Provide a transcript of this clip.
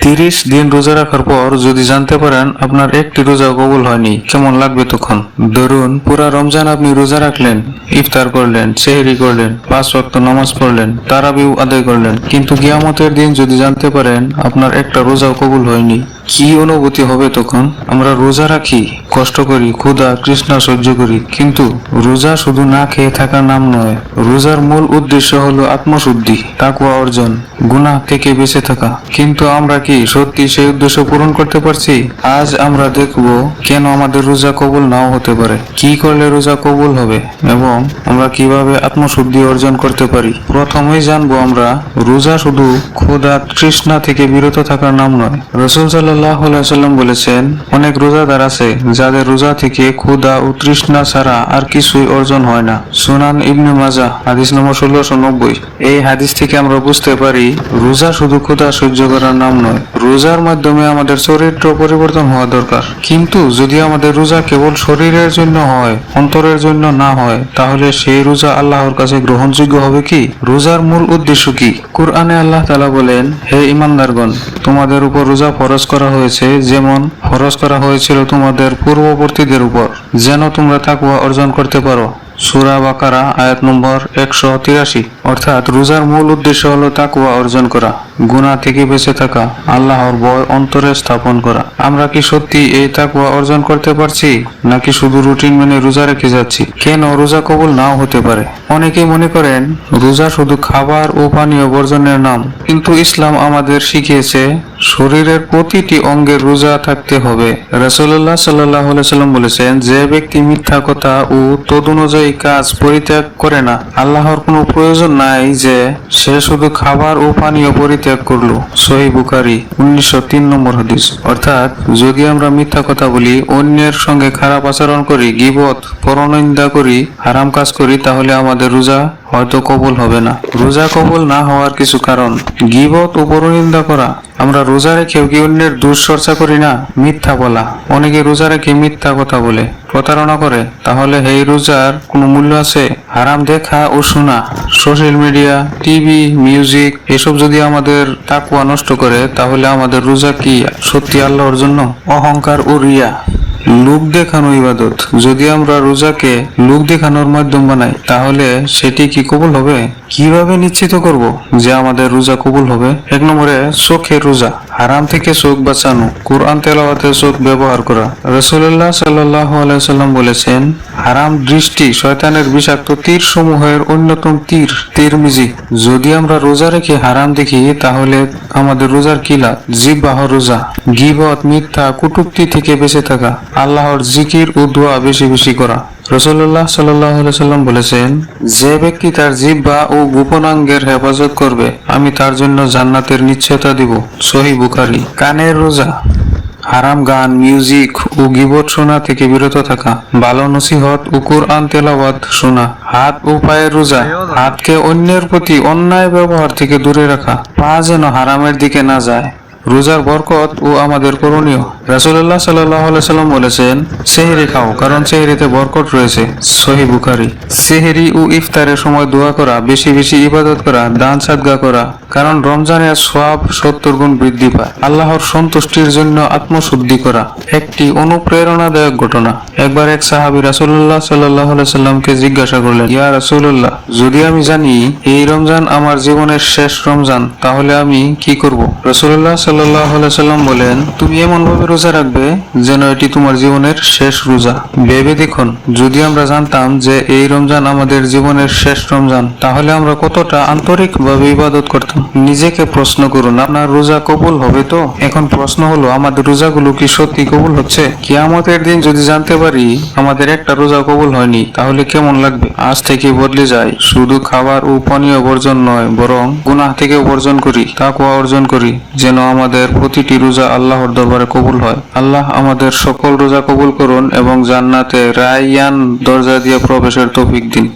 তিরিশ দিন রোজা রাখার পর যদি জানতে পারেন আপনার একটি রোজা কবুল হয়নি, কেমন লাগবে তখন? ধরুন, পুরা রমজান আপনি রোজা রাখলেন, ইফতার করলেন, সেহরি করলেন, পাঁচ ওয়াক্ত নামাজ পড়লেন তারাবিউ আদায় করলেন, কিন্তু গিয়ামতের দিন যদি জানতে পারেন আপনার একটা রোজাও কবুল হয়নি। কি অনুভূতি হবে তখন? আমরা রোজা রাখি, কষ্ট করি, ক্ষুধা তৃষ্ণা সহ্য করি, কিন্তু রোজা শুধু না খেয়ে থাকার নাম নয়, রোজার মূল উদ্দেশ্য হলো আত্মশুদ্ধি তাকুয়া অর্জন, গুনাহ থেকে বেঁচে থাকা। কিন্তু আমরা কি সত্যি সেই উদ্দেশ্য পূরণ করতে পারছি? আজ আমরা দেখব কেন আমাদের রোজা কবুল নাও হতে পারে। কি করলে রোজা কবুল হবে এবং আমরা কীভাবে আত্মশুদ্ধি অর্জন করতে পারি? প্রথমেই জানব আমরা, রোজা শুধু ক্ষুধা, তৃষ্ণা থেকে বিরত থাকার নাম নয়। রসুল সাল্লাহ সাল্লাম বলেছেন, অনেক রোজাদার আছে যাদের রোজা থেকে ক্ষুধা ও তৃষ্ণা ছাড়া আর কিছুই অর্জন হয় না। সুনান ইবনে মাজা হাদিস নম্বর ষোলোশো নব্বই। এই হাদিস থেকে আমরা বুঝতে পারি, রোজা শুধু ক্ষুধা সহ্য করার নাম নয়, রোজার মাধ্যমে আমাদের চরিত্র পরিবর্তন হওয়া দরকার। কিন্তু যদি আমাদের রোজা কেবল শরীরের জন্য হয়, অন্তরের জন্য না হয়, তাহলে সেই রোজা আল্লাহর কাছে গ্রহণযোগ্য হবে কি? রোজার মূল উদ্দেশ্য কি? কোরআনে আল্লাহ তালা বলেন, হে ইমানদারগণ তোমাদের উপর রোজা ফরজ করা হয়েছে যেমন ফরজ করা হয়েছিল তোমাদের পূর্ববর্তীদের উপর যেন তোমরা তাকুয়া অর্জন করতে পারো। সুরা বাকারা, আয়াত নম্বর একশো তিরাশি। অর্থাৎ রোজার মূল উদ্দেশ্য হলো তাকুয়া অর্জন করা, গুনাহ থেকে বেঁচে থাকা, আল্লাহর ভয় অন্তরে স্থাপন করা। আমরা কি সত্যি এই তাকুয়া অর্জন করতে পারছি, নাকি শুধু রুটিন মেনে রোজা রেখে যাচ্ছি? কেন রোজা কবুল নাও হতে পারে? অনেকেই মনে করেন, রোজা শুধু খাবার ও পানীয় বর্জনের নাম। কিন্তু ইসলাম আমাদের শিখিয়েছে, শরীরের প্রতিটি অঙ্গের রোজা থাকতে হবে। রাসূলুল্লাহ সাল্লাহ সাল্লাম বলেছেন, যে ব্যক্তি মিথ্যা কথা ও তদনুযায়ী কাজ পরিত্যাগ করে না। আল্লাহর কোনো প্রয়োজন নাই যে সে শুধু খাবার ও পানীয় পরিত্যাগ করল। সহি বুকারি উনিশশো তিন নম্বর হাদিস। অর্থাৎ, যদি আমরা মিথ্যা কথা বলি, অন্যের সঙ্গে খারাপ আচরণ করি, গিবত, পরনিন্দা করি, হারাম কাজ করি, তাহলে আমাদের রোজা হয়তো কবুল হবে না। রোজা কবুল না হওয়ার কিছু কারণ? গিবত ও পরনিন্দা করা। আমরা রোজা রেখেও কি অন্যের দুশ্চর্চা করি না, মিথ্যা বলা। অনেকে রোজা রেখে মিথ্যা কথা বলে, প্রতারণা করে। তাহলে এই রোজার কোনো মূল্য আছে? হারাম দেখা ও শোনা। সোশ্যাল মিডিয়া, টিভি, মিউজিক, এসব যদি আমাদের তাকুয়া নষ্ট করে, তাহলে আমাদের রোজা কি সত্যি আল্লাহর জন্য? অহংকার ও রিয়া। লোক দেখানো ইবাদত। যদি আমরা রোজাকে লোক দেখানোর মাধ্যম বানাই, তাহলে সেটি কি কবুল হবে? কীভাবে নিশ্চিত করব যে আমাদের রোজা কবুল হবে? এক নম্বরে চোখের রোজা। হারাম থেকে চোখ বাঁচানো, কোরআন তেলাওয়াতে চোখ ব্যবহার করা। রসুল্লাহ সাল্লাহ আলাইসাল্লাম বলেছেন, হারাম দৃষ্টি শয়তানের বিষাক্ত তীর সমূহের অন্যতম তীর তিরমিজি। যদি আমরা রোজা রেখে হারাম দেখি, তাহলে আমাদের রোজার কিলা? জিব্বাহ রোজা, গিবত, মিথ্যা, কুটুক্তি থেকে বেঁচে থাকা, আল্লাহর জিকির ও বেশি বেশি করা। রসল্লাহ সাল্লাহ সাল্লাম বলেছেন, যে ব্যক্তি তার জিব্বা ও গোপনাঙ্গের হেফাজত করবে, আমি তার জন্য জান্নাতের নিশ্চয়তা দিব। সহি বুখারি। কানের রোজা, হারাম গান, মিউজিক ও গিবত শোনা থেকে বিরত থাকা, ভালো নসিহত ও কোরআন তেলাওয়াত শোনা, হাত ও পায়ের রোজা, হাতকে অন্যের প্রতি অন্যায় ব্যবহার থেকে দূরে রাখা, পা যেন হারামের দিকে না যায়। রোজার বরকত ও আমাদের করণীয়। রাসুল্লাহ সাল্লাহ সাল্লাম বলেছেন, সেহেরি খাও, কারণ সেহেরিতে বরকত রয়েছে। সহি বুখারি। সেহেরি ও ইফতারের সময় দোয়া করা, বেশি বেশি ইবাদত করা, দান সাদগা করা, কারণ রমজানের সব সত্তর গুণ বৃদ্ধি পায়। আল্লাহর সন্তুষ্টির জন্য আত্মশুদ্ধি করা, একটি অনুপ্রেরণাদায়ক ঘটনা। একবার এক সাহাবি রাসুল্লাহ সাল্লাহ সাল্লামকে জিজ্ঞাসা করলেন, ইয়া রাসুল্লাহ যদি আমি জানি এই রমজান আমার জীবনের শেষ রমজান, তাহলে আমি কি করব? রসুল্লাহ সাল্লাহ সাল্লাম বলেন, তুমি এমন ভাবে রোজা রাখবে যেন এটি তোমার জীবনের শেষ রোজা। ভেবে দেখুন, যদি আমরা জানতাম যে এই রমজান আমাদের জীবনের শেষ রমজান, তাহলে আমরা কতটা আন্তরিকভাবে ইবাদত করতাম। নিজেকে প্রশ্ন করুন, আপনার রোজা কবুল হবে তো? এখন প্রশ্ন হলো, আমাদের রোজাগুলো কি সত্যি কবুল হচ্ছে? কিয়ামতের দিন যদি জানতে পারি, আমাদের একটা রোজা কবুল হয়নি, তাহলে কেমন লাগবে? আজ থেকে বদলে যায় শুধু খাবার ও পানীয় বর্জন নয়, বরং গুনাহ থেকে বর্জন করি তাকুয়া অর্জন করি, যেন আমাদের প্রতিটি রোজা আল্লাহর দরবারে কবুল হয়। আল্লাহ আমাদের সকল রোজা কবুল করুন এবং জান্নাতে রায়ান দরজা দিয়ে প্রবেশের তৌফিক দিন।